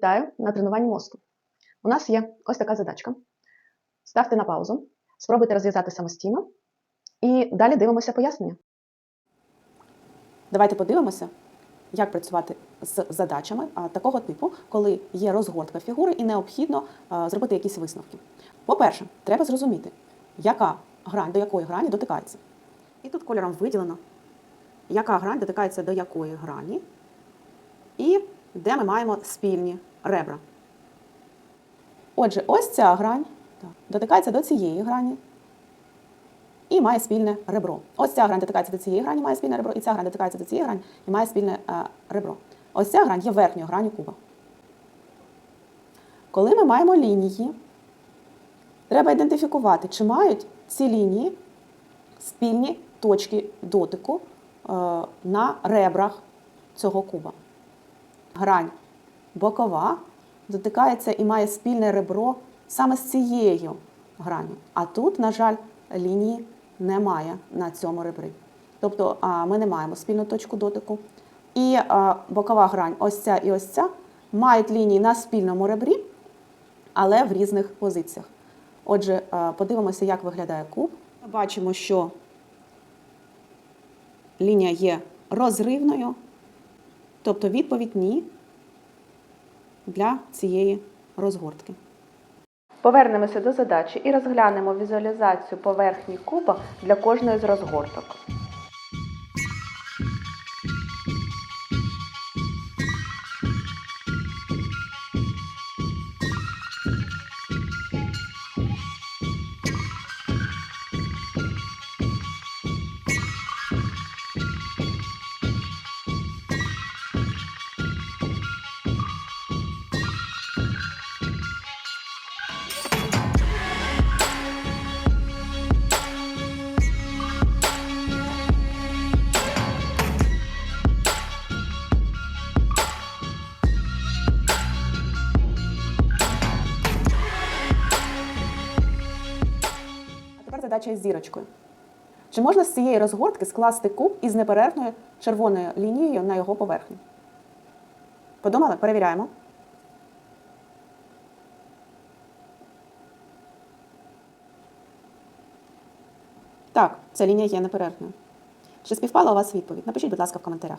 Вітаю на тренуванні мозку. У нас є ось така задачка. Ставте на паузу, спробуйте розв'язати самостійно і далі дивимося пояснення. Давайте подивимося, як працювати з задачами такого типу, коли є розгортка фігури і необхідно зробити якісь висновки. По-перше, треба зрозуміти, яка грань до якої грані дотикається. І тут кольором виділено, яка грань дотикається до якої грані, і де ми маємо спільні ребра. Отже, ось ця грань дотикається до цієї грані і має спільне ребро. Ось ця грань дотикається до цієї грані, має спільне ребро, і ця грань дотикається до цієї грані і має спільне е, ребро. Ось ця грань є верхньою граню куба. Коли ми маємо лінії, треба ідентифікувати, чи мають ці лінії спільні точки дотику е, на ребрах цього куба. Грань бокова дотикається і має спільне ребро саме з цією гранню. А тут, на жаль, лінії немає на цьому ребрі. Тобто ми не маємо спільну точку дотику. І бокова грань, ось ця і ось ця, мають лінії на спільному ребрі, але в різних позиціях. Отже, подивимося, як виглядає куб. Бачимо, що лінія є розривною, тобто відповідь ні для цієї розгортки. Повернемося до задачі і розглянемо візуалізацію поверхні куба для кожної з розгорток. Задача із зірочкою. Чи можна з цієї розгортки скласти куб із неперервною червоною лінією на його поверхні? Подумали? Перевіряємо. Так, ця лінія є неперервною. Чи співпала у вас відповідь? Напишіть, будь ласка, в коментарях.